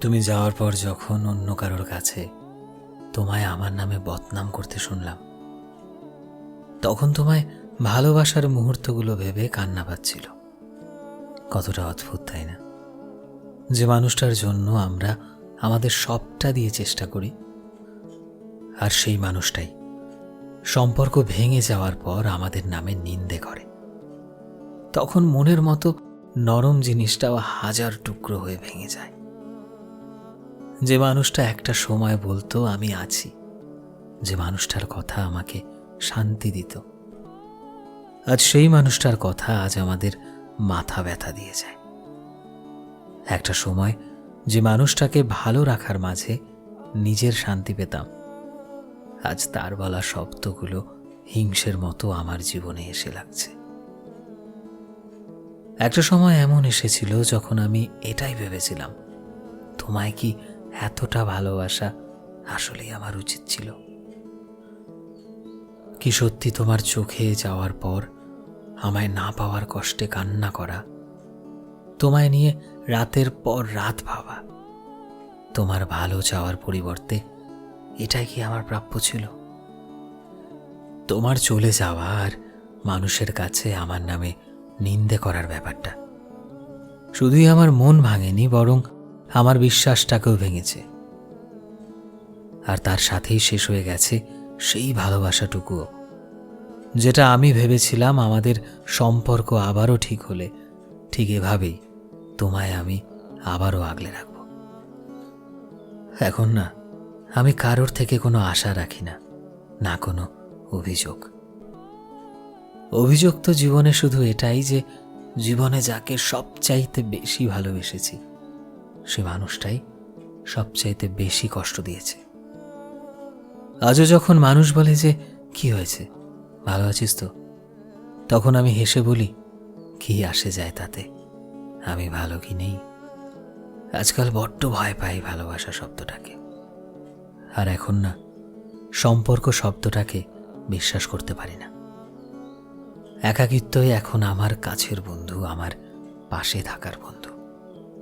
তুমি যাওয়ার পর যখন অন্য কারোর কাছে তোমায় আমার নামে বদনাম করতে শুনলাম, তখন তোমায় ভালোবাসার মুহূর্তগুলো ভেবে কান্না পাচ্ছিল। কতটা অদ্ভুত, তাই না? যে মানুষটার জন্য আমরা আমাদের সবটা দিয়ে চেষ্টা করি, আর সেই মানুষটাই সম্পর্ক ভেঙে যাওয়ার পর আমাদের নামে নিন্দে করে। তখন মনের মতো নরম জিনিসটাও হাজার টুকরো হয়ে ভেঙে যায়। যে মানুষটা একটা সময় বলতো, আমি আছি। যে মানুষটার কথা আমাকে শান্তি দিত। আজ সেই মানুষটার কথা আজ আমাদের মাথা ব্যথা দিয়ে যায়। একটা সময় যে মানুষটাকে ভালো রাখার মাঝে নিজের শান্তি পেতাম, আজ তার বলা শব্দগুলো হিংসের মতো আমার জীবনে এসে লাগছে। একটা সময় এমন এসেছিল যখন আমি এটাই ভেবেছিলাম, তোমায় কি এতটা ভালোবাসা আসলেই আমার উচিত ছিল। কি সত্যি তোমার চোখে যাওয়ার পর আমায় না পাওয়ার কষ্টে কান্না করা, তোমায় নিয়ে রাতের পর রাত ভাবা, তোমার ভালো চাওয়ার পরিবর্তে এটাই কি আমার প্রাপ্য ছিল? তোমার চলে যাওয়া আর মানুষের কাছে আমার নামে নিন্দে করার ব্যাপারটা। শুধুই আমার মন ভাঙেনি, বরং আমার বিশ্বাসটাকেও ভেঙেছে। আর তার সাথেই শেষ হয়ে গেছে সেই ভালোবাসাটুকুও। যেটা আমি ভেবেছিলাম আমাদের সম্পর্ক আবারও ঠিক হলে, ঠিক এভাবেই তোমায় আমি আবারও আগলে রাখব। এখন না, আমি কারোর থেকে কোনো আশা রাখি না না কোনো অভিযোগ। অভিযোগ তো জীবনে শুধু এটাই যে, জীবনে যাকে সবচাইতে বেশি ভালোবেসেছি সে মানুষটাই সবচাইতে বেশি কষ্ট দিয়েছে। আজও যখন মানুষ বলে যে, কি হয়েছে? ভালো আছিস তো? তখন আমি হেসে বলি, কি আসে যায় তাতে? আমি ভালো কি নেই? আজকাল বড্ড ভয় পাই ভালোবাসা শব্দটাকে। আর এখন না, সম্পর্ক শব্দটাকে বিশ্বাস করতে পারি না। একাকিত্বই এখন আমার কাছের বন্ধু, আমার পাশে থাকার বন্ধু।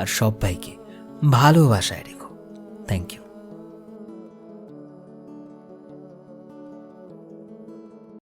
আর সবাইকে ভালোবাসায় রেখো। Thank you